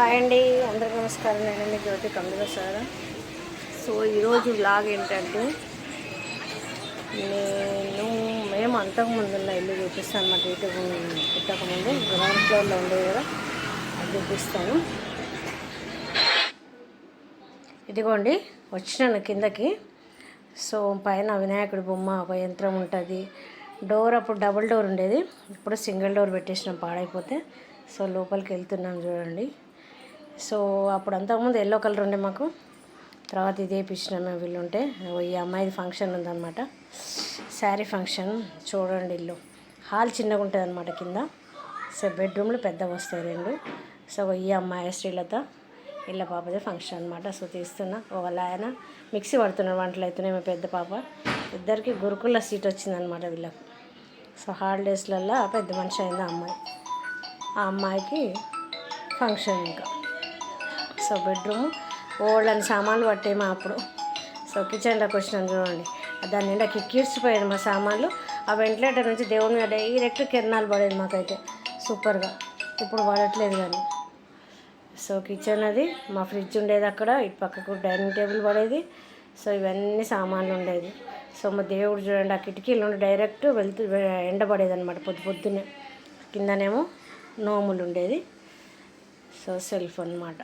Hi అండి అందరికీ నమస్కారం. నేను మీ జ్యోతి కమ్మిగా సార్. సో ఈరోజు బ్లాగ్ ఏంటంటే నేను మేము అంతకుముందు ఉన్న ఇల్లు చూపిస్తాను. అన్నమాట ఇటు పుట్టకముందు గ్రౌండ్ ఫ్లోర్లో ఉండేది కదా అది చూపిస్తాను. ఇదిగోండి వచ్చినాను కిందకి. సో పైన వినాయకుడి బొమ్మ ఒక యంత్రం ఉంటుంది. డోర్ అప్పుడు డబుల్ డోర్ ఉండేది. ఇప్పుడు సింగిల్ డోర్ పెట్టేసినాం పాడైపోతే. సో లోపలికి వెళ్తున్నాం చూడండి. సో అప్పుడు అంతకుముందు ఎల్లో కలర్ ఉండే మాకు. తర్వాత ఇది వేయించినాం మేము వీళ్ళు ఉంటే ఈ అమ్మాయిది ఫంక్షన్ ఉందన్నమాట. శారీ ఫంక్షన్. చూడండి ఇల్లు. హాల్ చిన్నగా ఉంటుంది అనమాట కింద. సో బెడ్రూమ్లు పెద్దగా వస్తాయి రెండు. సో ఈ అమ్మాయి శ్రీలత ఇళ్ళ పాపదే ఫంక్షన్ అనమాట సో తీస్తున్నా. ఒకవేళ ఆయన మిక్సీ పడుతున్నారు వంటలు అవుతున్నాయి మా పెద్ద పాప. ఇద్దరికి గురుకుల సీట్ వచ్చిందనమాట వీళ్ళకు. సో హాలిడేస్లల్లో పెద్ద మనిషి అయింది ఆ అమ్మాయి. ఆ అమ్మాయికి ఫంక్షన్ ఇంకా. సో బెడ్రూమ్ ఓళ్ళని సామాన్లు పట్టేమో అప్పుడు. సో కిచెన్లోకి వచ్చినాను చూడండి. దాని నిండా కిక్కిర్చిపోయాను మా సామాన్లు. ఆ వెంటిలేటర్ నుంచి దేవుని మీద డైరెక్ట్ కిరణాలు పడేది మాకైతే. సూపర్గా. ఇప్పుడు పడట్లేదు కానీ. సో కిచెన్ అది మా ఫ్రిడ్జ్ ఉండేది అక్కడ ఇటు పక్కకు డైనింగ్ టేబుల్ పడేది. సో ఇవన్నీ సామాన్లు ఉండేది సో మా దేవుడు చూడండి ఆ కిటికీలు నుండి డైరెక్ట్ వెళ్తూ ఎండబడేది అనమాట పొద్దు పొద్దున్నే. కిందనేమో నోములు ఉండేది. సో సెల్ఫ్ అన్నమాట.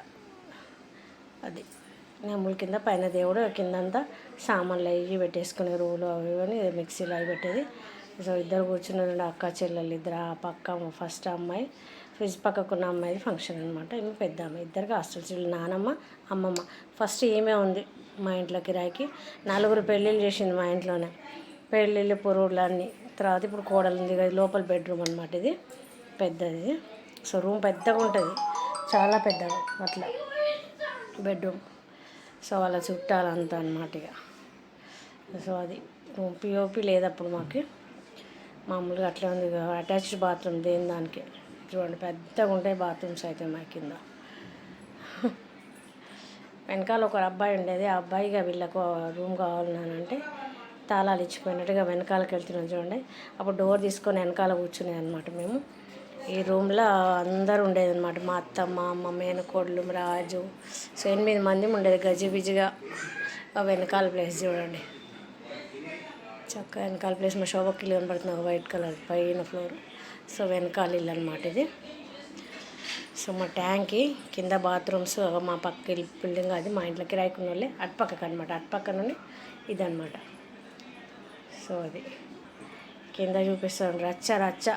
అది. నమ్ముల కింద పైన దేవుడు కిందంతా సామాన్లు అవి పెట్టేసుకునే రూలు అవి అని మిక్సీలో అవి పెట్టేది. సో ఇద్దరు కూర్చున్నారు అక్క చెల్లెలు ఇద్దరు ఆ పక్క ఫస్ట్ అమ్మాయి ఫ్రిడ్జ్ పక్కకున్న అమ్మాయి ఫంక్షన్ అనమాట ఈమె పెద్ద అమ్మాయి ఇద్దరికి హాస్టల్ చెల్లెలు నానమ్మ అమ్మమ్మ. ఫస్ట్ ఈమె ఉంది మా ఇంట్లో కిరాయికి. నలుగురు పెళ్ళిళ్ళు చేసింది మా ఇంట్లోనే. పెళ్ళిళ్ళు పురుగులు అన్నీ. తర్వాత ఇప్పుడు కోడలు ఉంది కదా లోపల బెడ్రూమ్ అనమాట ఇది. పెద్దది. సో రూమ్ పెద్దగా ఉంటుంది. చాలా పెద్దగా అట్లా. బెడ్రూమ్. సో వాళ్ళ చుట్టాలంతా అనమాట ఇక. సో అది పిఓపి లేదప్పుడు మాకు. మామూలుగా అట్లా ఉంది అటాచ్డ్ బాత్రూమ్ దేని దానికి? చూడండి పెద్దగా ఉంటాయి బాత్రూమ్స్ అయితే మా కింద. వెనకాల ఒక అబ్బాయి ఉండేది. ఆ అబ్బాయిగా వీళ్ళకు రూమ్ కావాలన్నానంటే తాళాలు ఇచ్చిపోయినట్టుగా వెనకాలకి వెళ్తున్నాం చూడండి. అప్పుడు డోర్ తీసుకొని వెనకాల కూర్చునే అనమాట మేము. ఈ రూమ్లో అందరు ఉండేది అనమాట మా అత్త మా అమ్మ మేనకోడలు రాజు. సో ఎనిమిది మంది ఉండేది గజిబిజిగా ఆ వెనకాల ప్లేస్ చూడండి. చక్కగా వెనకాల ప్లేస్ మా శోభకి ఇల్లు కనబడుతుంది ఒక వైట్ కలర్ పైన ఫ్లోర్. సో వెనకాల ఇల్లు అనమాట ఇది. సో మా ట్యాంక్కి కింద బాత్రూమ్స్ మా పక్క బిల్డింగ్ అది మా ఇంట్లో కిరాయికున్న వాళ్ళే అటుపక్కకు అనమాట అటుపక్క నుండి ఇదనమాట సో అది. కింద చూపిస్తాను. రచ్చ రచ్చ.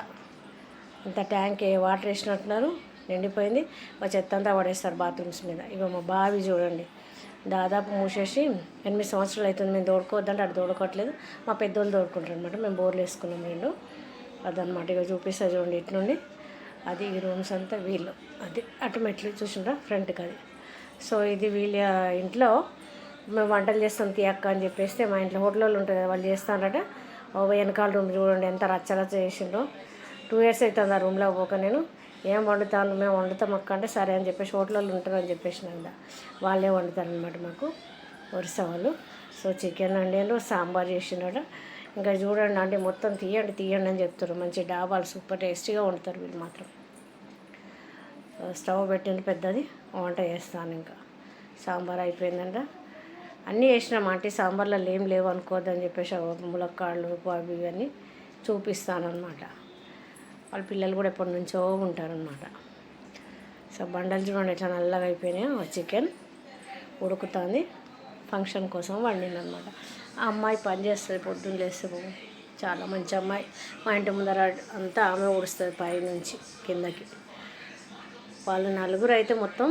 ఇంత ట్యాంక్ ఏ వాటర్ వేసినట్టున్నారు. నిండిపోయింది. మా చెత్త అంతా పడేస్తారు బాత్రూమ్స్ మీద. ఇక మా బావి చూడండి. దాదాపు మూసేసి ఎనిమిది సంవత్సరాలు అవుతుంది. మేము దోడుకోవద్దంటే అటు దోడుకోవట్లేదు మా పెద్దోళ్ళు తోడుకుంటారు అనమాట మేము బోర్లు వేసుకున్నాం రెండు అదనమాట ఇక చూపిస్తా చూడండి ఇటు నుండి అది ఈ రూమ్స్ అంతా వీళ్ళు. అది అటు మెట్లు చూసిండ్రా? ఫ్రంట్కి అది. సో ఇది వీళ్ళ ఇంట్లో మేము వంటలు చేస్తాం తీయక్క అని చెప్పేస్తే మా ఇంట్లో హోటల్లో ఉంటుంది కదా వాళ్ళు చేస్తారట. ఓ వెనకాల రూమ్ చూడండి. ఎంత రచ్చరచ్చ చేసిండ్రో. టూ ఇయర్స్ అవుతుంది ఆ రూమ్లో పోక నేను. ఏం వండుతాను మేము వండుతాం అక్క అంటే సరే అని చెప్పేసి హోటల్లో ఉంటారని చెప్పేసి కదా వాళ్ళే వండుతారనమాట మాకు వరుస వాళ్ళు. సో చికెన్ వండాను సాంబార్ చేసినాడు ఇంకా చూడండి అంటే మొత్తం తీయండి తీయండి అని చెప్తారు. మంచి డాబాలు సూపర్ టేస్టీగా వండుతారు వీళ్ళు మాత్రం. స్టవ్ పెట్టింది పెద్దది వంట చేస్తాను ఇంకా. సాంబార్ అయిపోయిందంట. అన్నీ వేసినాం అంటే సాంబార్లో ఏం లేవు అనుకోవద్దని చెప్పేసి ములక్కాళ్ళు అవి ఇవన్నీ చూపిస్తాను అనమాట వాళ్ళ పిల్లలు కూడా ఎప్పటి నుంచో ఉంటారనమాట సో బండలు చూడండి ఎట్లా నల్లగా అయిపోయినాయో. చికెన్ ఉడుకుతుంది. ఫంక్షన్ కోసం వండిందనమాట ఆ అమ్మాయి పని చేస్తుంది పొద్దున్న లేస్తే చాలా మంచి అమ్మాయి. మా ఇంటి ముందర అంతా ఆమె ఊడుస్తుంది పై నుంచి కిందకి. వాళ్ళు నలుగురు అయితే మొత్తం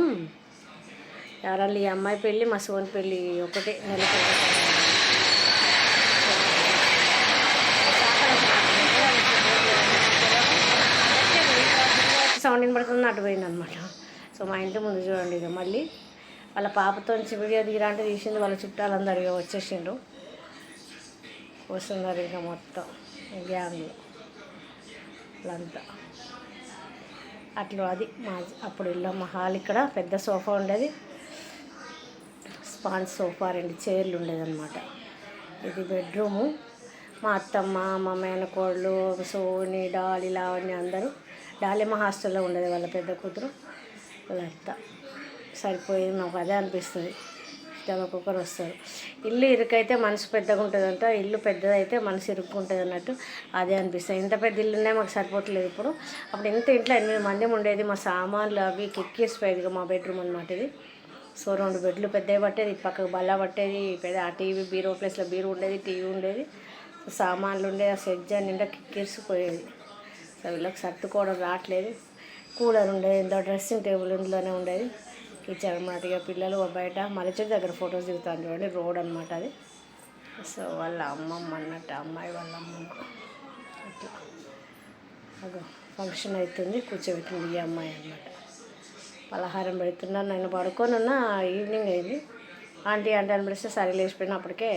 ఎవరాళ్ళు ఈ అమ్మాయి పెళ్ళి మా సోన్ పెళ్ళి ఒకటే. నెలకి సౌండ్ వినపడుతుంది అటు పోయింది అనమాట సో మా ఇంటి ముందు చూడండి ఇక మళ్ళీ. వాళ్ళ పాపతో వీడియో దిగిరా అంటే తీసింది వాళ్ళ చుట్టాలందరూ ఇక వచ్చేసిండ్రు. వస్తున్నారు ఇంకా మొత్తం గ్యాంగ్లో. వాళ్ళంతా. అట్లా అది మా అప్పుడు ఇల్లు మా హాల్ ఇక్కడ పెద్ద సోఫా ఉండేది. స్పాంజ్ సోఫా రెండు చైర్లు ఉండేదన్నమాట ఇది బెడ్రూము. మా అత్తమ్మ మా మేనకోళ్ళు సోని డాలి లావణ్య అందరూ డాలి హాస్టల్లో ఉండేది వాళ్ళ పెద్ద కూతురు. వాళ్ళ అత్త. సరిపోయింది మాకు అదే అనిపిస్తుంది. ఇష్టం ఒక్కొక్కరు వస్తారు. ఇల్లు ఇరుకైతే మనసు పెద్దగా ఉంటుందంట. ఇల్లు పెద్దదైతే మనసు ఇరుక్కుంటుంది అన్నట్టు అదే అనిపిస్తుంది. ఇంత పెద్ద ఇల్లు ఉన్నాయి మాకు సరిపోవట్లేదు ఇప్పుడు. అప్పుడు ఇంత ఇంట్లో ఎనిమిది మంది ఉండేది. మా సామాన్లు అవి కిక్కేసిపోయేది ఇక మా బెడ్రూమ్ అనమాట ఇది. సో రెండు బెడ్లు పెద్దవి పట్టేది పక్కకు బల్ల పట్టేది పెద్ద ఆ టీవీ బీరో ప్లేస్లో బీరో ఉండేది టీవీ ఉండేది. సామాన్లు ఉండేది ఆ సెడ్జ్ నిండా కిక్కేసిపోయేది సో వీళ్ళకి సర్దుకోవడం రావట్లేదు. కూలర్ ఉండేది ఇంత డ్రెస్సింగ్ టేబుల్ ఇందులోనే ఉండేది. కిచెన్ అనమాట ఇక పిల్లలు బయట మలచెట్టు దగ్గర ఫొటోస్ దిగుతాను చూడండి రోడ్ అనమాట అది. సో వాళ్ళ అమ్మమ్మ అన్నట్టు అమ్మాయి వాళ్ళ అమ్మమ్మ. అట్లా. అగో ఫంక్షన్ అవుతుంది కూర్చోబెట్టింది ఈ అమ్మాయి అన్నమాట. పలహారం పెడుతున్నాను నేను పడుకొని ఉన్న ఈవినింగ్ అయింది. ఆంటీ ఆంటీ అని పిలిస్తే సరే లేచిపోయినా అప్పటికే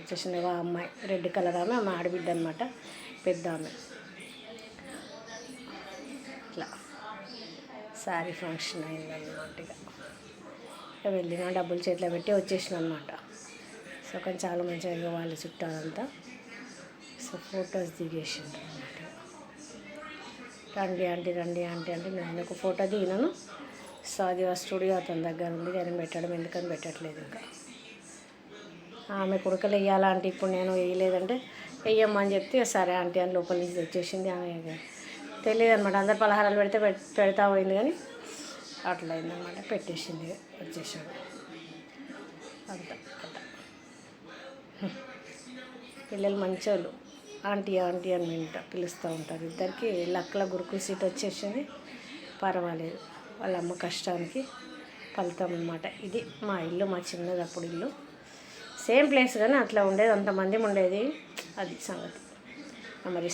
వచ్చేసింది ఆ అమ్మాయి. రెడ్ కలర్ ఆమె ఆమె ఆడబిడ్డ అనమాట పెద్ద ఆమె. శారీ ఫంక్షన్ అయిందన్నమాట ఇక. ఇక వెళ్ళిన డబ్బులు చేతిలో పెట్టి వచ్చేసిన అనమాట సో కానీ చాలా మంచిగా ఇక వాళ్ళ చుట్టాలంతా. సో ఫొటోస్ దిగేసిండ్రు అనమాట రండి ఆంటీ రండి ఆంటీ అంటే నేను ఒక ఫోటో దిగినాను. సో అది ఆ స్టూడియో అతని దగ్గర ఉంది కానీ పెట్టడం ఎందుకని పెట్టట్లేదు ఇంకా. ఆమె కొడుకులు వేయాలా అంటే ఇప్పుడు నేను వేయలేదంటే వేయమ్మని చెప్తే సరే ఆంటీ అని లోపల నుంచి తెచ్చేసింది ఆమె. తెలియదు అనమాట అందరు పలహారాలు పెడితే పెడతా పోయింది కానీ అట్లా అయిందనమాట పెట్టేసింది వచ్చేసాడు. అంత కథ. పిల్లలు మంచోళ్ళు. ఆంటీ ఆంటీ అని వింటా పిలుస్తూ ఉంటారు. ఇద్దరికి లక్కల గురుకుల సీట్ వచ్చేసింది. పర్వాలేదు. వాళ్ళ అమ్మ కష్టానికి ఫలితం అనమాట ఇది మా ఇల్లు మా చిన్నది అప్పుడు ఇల్లు. సేమ్ ప్లేస్ కానీ అట్లా ఉండేది. అంతమంది ఉండేది. అది సంగతి. మరి